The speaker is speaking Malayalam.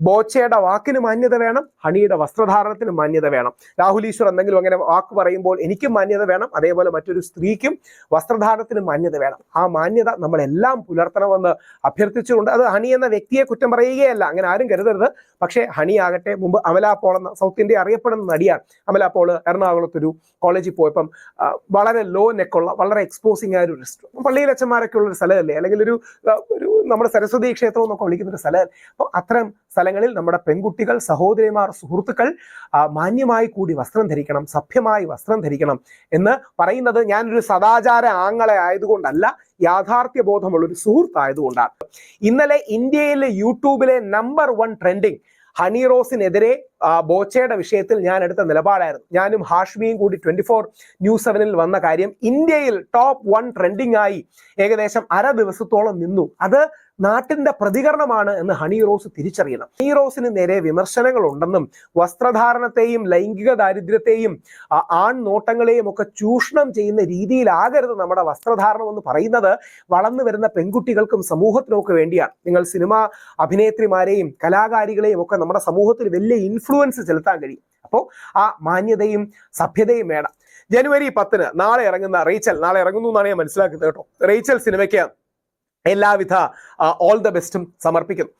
ബോച്ചയുടെ വാക്കിന് മാന്യത വേണം ഹണിയുടെ വസ്ത്രധാരണത്തിന് മാന്യത വേണം. രാഹുൽ ഈശ്വർ എന്തെങ്കിലും അങ്ങനെ വാക്ക് പറയുമ്പോൾ എനിക്കും മാന്യത വേണം അതേപോലെ മറ്റൊരു സ്ത്രീക്കും വസ്ത്രധാരണത്തിന് മാന്യത വേണം. ആ മാന്യത നമ്മളെല്ലാം പുലർത്തണമെന്ന് അഭ്യർത്ഥിച്ചുകൊണ്ട് അത് ഹണി എന്ന വ്യക്തിയെ കുറ്റം പറയുകയല്ല അങ്ങനെ ആരും കരുതരുത്. പക്ഷേ ഹണി ആകട്ടെ മുമ്പ് അമല പോൾ എന്ന സൗത്ത് ഇന്ത്യ അറിയപ്പെടുന്ന നടിയാണ്. അമല പോൾ എറണാകുളത്തൊരു കോളേജിൽ പോയപ്പം വളരെ ലോ നെക്കുള്ള വളരെ എക്സ്പോസിങ് ആയ ഒരു റെസ്റ്റോറന്റ് പള്ളിയിൽ അച്ഛന്മാരൊക്കെ ഉള്ള ഒരു സ്ഥലമല്ലേ? അല്ലെങ്കിൽ ഒരു ഒരു നമ്മുടെ സരസ്വതി ക്ഷേത്രം എന്നൊക്കെ വിളിക്കുന്ന ഒരു സ്ഥലം അപ്പോൾ അത്തരം സ്ഥലങ്ങളിൽ നമ്മുടെ പെൺകുട്ടികൾ സഹോദരിമാർ സുഹൃത്തുക്കൾ മാന്യമായി കൂടി വസ്ത്രം ധരിക്കണം സഭ്യമായി വസ്ത്രം ധരിക്കണം എന്ന് പറയുന്നത് ഞാനൊരു സദാചാര ആങ്ങളെ ആയതുകൊണ്ടല്ല യാഥാർത്ഥ്യ ബോധമുള്ള ഒരു സുഹൃത്തായതുകൊണ്ടാണ്. ഇന്നലെ ഇന്ത്യയിലെ യൂട്യൂബിലെ നമ്പർ വൺ ട്രെൻഡിങ് ഹണി റോസിനെതിരെ ബോച്ചയുടെ വിഷയത്തിൽ ഞാൻ എടുത്ത നിലപാടായിരുന്നു. ഞാനും ഹാഷ്മിയും കൂടി ട്വന്റി ഫോർ ന്യൂസ് സെവനിൽ വന്ന കാര്യം ഇന്ത്യയിൽ ടോപ്പ് വൺ ട്രെൻഡിങ് ആയി ഏകദേശം അര ദിവസത്തോളം നിന്നു. അത് നാട്ടിന്റെ പ്രതികരണമാണ് എന്ന് ഹണി റോസ് തിരിച്ചറിയണം. ഹണി റോസിന് നേരെ വിമർശനങ്ങൾ ഉണ്ടെന്നും വസ്ത്രധാരണത്തെയും ലൈംഗിക ദാരിദ്ര്യത്തെയും ആൺ നോട്ടങ്ങളെയും ഒക്കെ ചൂഷണം ചെയ്യുന്ന രീതിയിലാകരുത് നമ്മുടെ വസ്ത്രധാരണം എന്ന് പറയുന്നത് വളർന്നു വരുന്ന പെൺകുട്ടികൾക്കും സമൂഹത്തിനും ഒക്കെ വേണ്ടിയാണ്. നിങ്ങൾ സിനിമ അഭിനേത്രിമാരെയും കലാകാരികളെയും ഒക്കെ നമ്മുടെ സമൂഹത്തിൽ വലിയ ഇൻഫ്ലുവൻസ് ചെലുത്താൻ കഴിയും. അപ്പോൾ ആ മാന്യതയും സഭ്യതയും വേണം. ജനുവരി പത്തിന് നാളെ ഇറങ്ങുന്ന റേച്ചൽ നാളെ ഇറങ്ങുന്നു എന്നാണ് ഞാൻ മനസ്സിലാക്കുന്നത് കേട്ടോ. റേച്ചൽ സിനിമയ്ക്ക് എല്ലാവിധ ഓൾ ദ ബെസ്റ്റും സമർപ്പിക്കുന്നു.